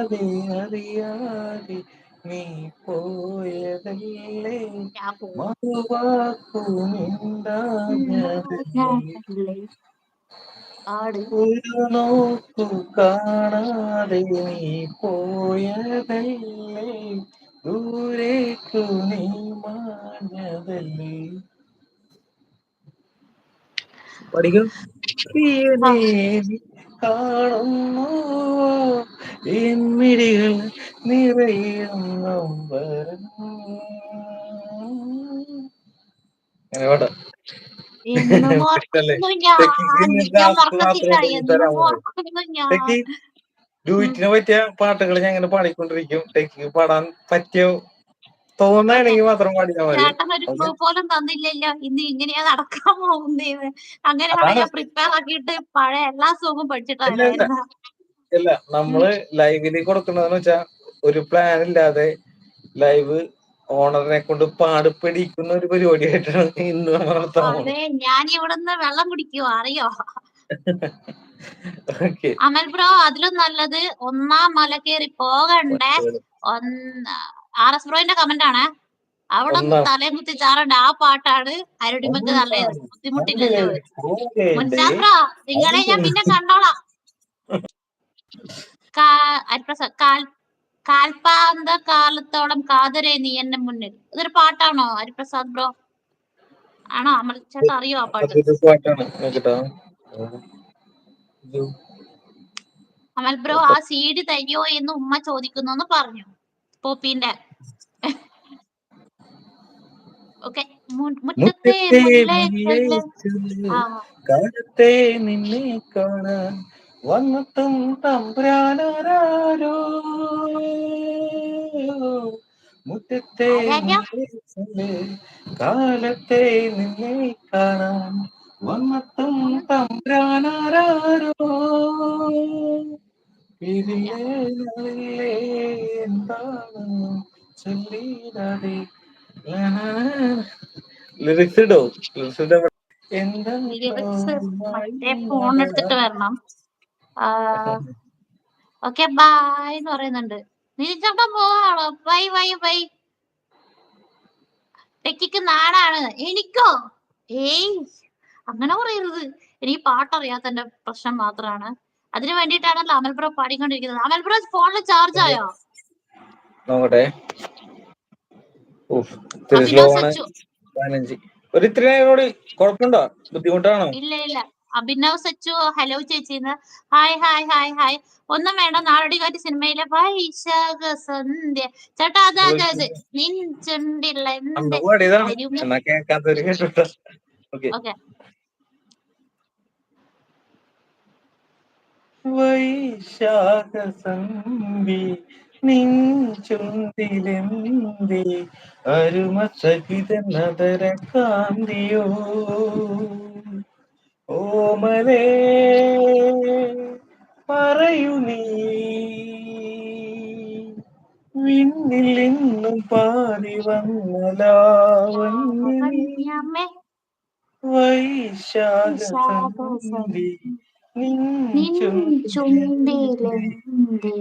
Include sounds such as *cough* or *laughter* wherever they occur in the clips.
അറിയാതെ അറിയാതെ നീ പോയതല്ലേ? ഞാൻ പോകും മറുവാക്കു മിണ്ടാഞ്ഞതല്ലേ ആട്. ഒരു നോക്കു കാണാതെ നീ പോയതല്ലേ? ദൂരേക്കു നീ മാഞ്ഞതല്ലേ? പഠിക്കും. കാണുന്നു കാണുന്നു. എന്നിഴികൾ നിറയും അങ്ങനെ. *laughs* ഡുയിറ്റിനെ പറ്റിയ പാട്ടുകൾ ഞാൻ ഇങ്ങനെ പാടിക്കൊണ്ടിരിക്കും. ടെക്കിക്ക് പാടാൻ പറ്റിയ തോന്നാണെങ്കിൽ മാത്രം പാടിയാൽ മതി. പോലും തന്നില്ലല്ലോ. ഇന്ന് ഇങ്ങനെയാ നടക്കാൻ പോകുന്നത്. അങ്ങനെയാണ് അതാണ് ഞാൻ പ്രിപ്പയർ ആക്കിയിട്ട് പഴയ എല്ലാ സോങ്ങും പഠിച്ചിട്ടാ ഇല്ല. നമ്മൾ ലൈവിൽ കൊടുക്കണതെന്ന് വെച്ചാ ഒരു പ്ലാൻ ഇല്ലാതെ ലൈവ് ഓണറിനെ കൊണ്ട് പാടിപ്പിടിക്കുന്ന ഒരു പരിപാടിയായിട്ടാണ് ഇന്ന് നമ്മൾ നടത്താൻ അതെ ഞാൻ ഇവിടുന്ന് വെള്ളം കുടിക്കുവോ? അറിയോ? ഓക്കെ അമൽ ബ്രോ അതിലും നല്ലത് ഒന്നാം മല കയറി പോകണ്ടേ? ഒന്ന് ആർ എസ് ബ്രോയിന്റെ കമന്റ് ആണ്. അവിടെ ഒന്നാം. തലയും കുത്തി ചാറണ്ട ആ പാട്ടാണ് അരുടിമക്ക് നല്ലത് ബുദ്ധിമുട്ടില്ലല്ലോ. മുൻഷാദ് ബ്രോ നിങ്ങളെ ഞാൻ പിന്നെ കണ്ടോളാം. ഹരിപ്രസാദ് കാൽ കാൽപാന്ത കാലത്തോളം കാതരേ നീ എന്നെ മുന്നിൽ. ഇതൊരു പാട്ടാണോ ഹരിപ്രസാദ് ബ്രോ? ആണോ? അമൽ ചേട്ടാ അറിയോ ആ പാട്ട്? അമൽ ബ്രോ ആ സീഡ് തയ്യോ എന്ന് ഉമ്മ ചോദിക്കുന്നു പറഞ്ഞു. പോപ്പീന്റെ ഓക്കെ. മുറ്റത്തെ നിന്നെ കാണാൻ വന്നെത്തും തമ്പ്രാനാരോ മുറ്റത്തെ കാലത്തെ നിന്നെ കാണാൻ വന്നെത്തും തമ്പ്രാനാരോ എന്താണ് ചൊല്ലിടാതെ ലിറിക്സ് ഇടോ? ലിറിക്സ് ഇട? ലിറിക്സ് മറ്റേ ഫോൺ എടുത്തിട്ട് വരണം. ഓക്കെ ബൈ എന്ന് പറയുന്നുണ്ട്. നിരിച്ചോട്ടം പോവാണോ? ബൈ ബൈ ബൈ ടെക്കിക്ക് നാടാണ്. എനിക്കോ? ഏയ് അങ്ങനെ പറയരുത്. എനിക്ക് പാട്ടറിയാത്തന്റെ പ്രശ്നം മാത്രമാണ് അതിനു വേണ്ടിയിട്ടാണല്ലോ അമൽപുര പാടിക്കൊണ്ടിരിക്കുന്നത്. അമൽപുര ഫോണിൽ ചാർജ് ആയോ? നോക്കട്ടെ. ഒരു ഇത്തിരി കുഴപ്പമുണ്ടോ? ബുദ്ധിമുട്ടാണോ? ഇല്ല ഇല്ല. അഭിനവ് സച്ചു ഹലോ ചേച്ചിന്ന് ഹായ് ഹായ് ഹായ് ഹായ്. ഒന്നും വേണ്ട നാടോടി കാറ്റ് സിനിമയിലെ വൈശാഖ സന്ധ്യ. ചേട്ടാ അതെ അതെ നിൻ ചുണ്ടില്ല ഓക്കെ. ഓക്കെ. വൈശാഖ സന്ധി നിൻ ചുണ്ടിലെന്തി അരുമ സഹിത നദര കാന്തിയോ? ഓമലേ പറയൂ നീ. വിണ്ണിൽ നിന്നും പാടി വന്ന ലാവണ്യമേ ലാവണ്യമേ വൈശാഖ ചുണ്ടിലെന്തി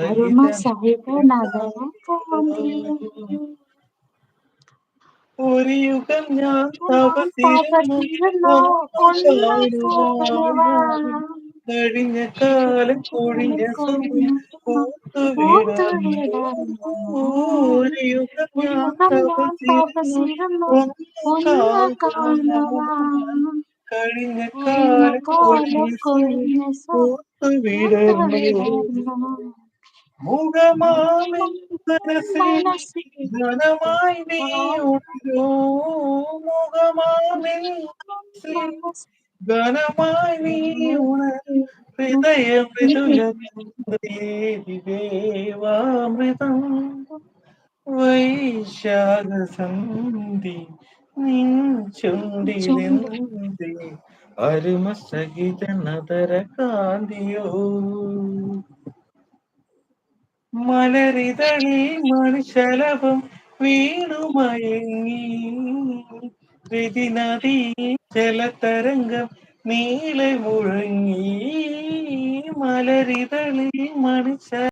അരുമ സഹിത നദന കാന്തിയോ ഒരു യുഗം ഞാൻ കഴിഞ്ഞ കാലം കൊഴിഞ്ഞ കഴിഞ്ഞ കാലം കൊഴിഞ്ഞ സമയം ഘനമായി നീ ഉണ്ടോ മുഖമാമിൻ മനസ്സിൽ ഘനമായി നീ ഉണരു ഹൃദയ മൃദുലേവാമൃതം വൈശാഖ നിൻ ചുണ്ടിലെന്തി അരുമ സഹിത നദര കാന്തിയോ മലരിതളിൽ വീണു വീണുമയങ്ങി. വിധി നദി ജലതരംഗം നീളെ മുഴങ്ങി. മലരിതളിൽ മണിശ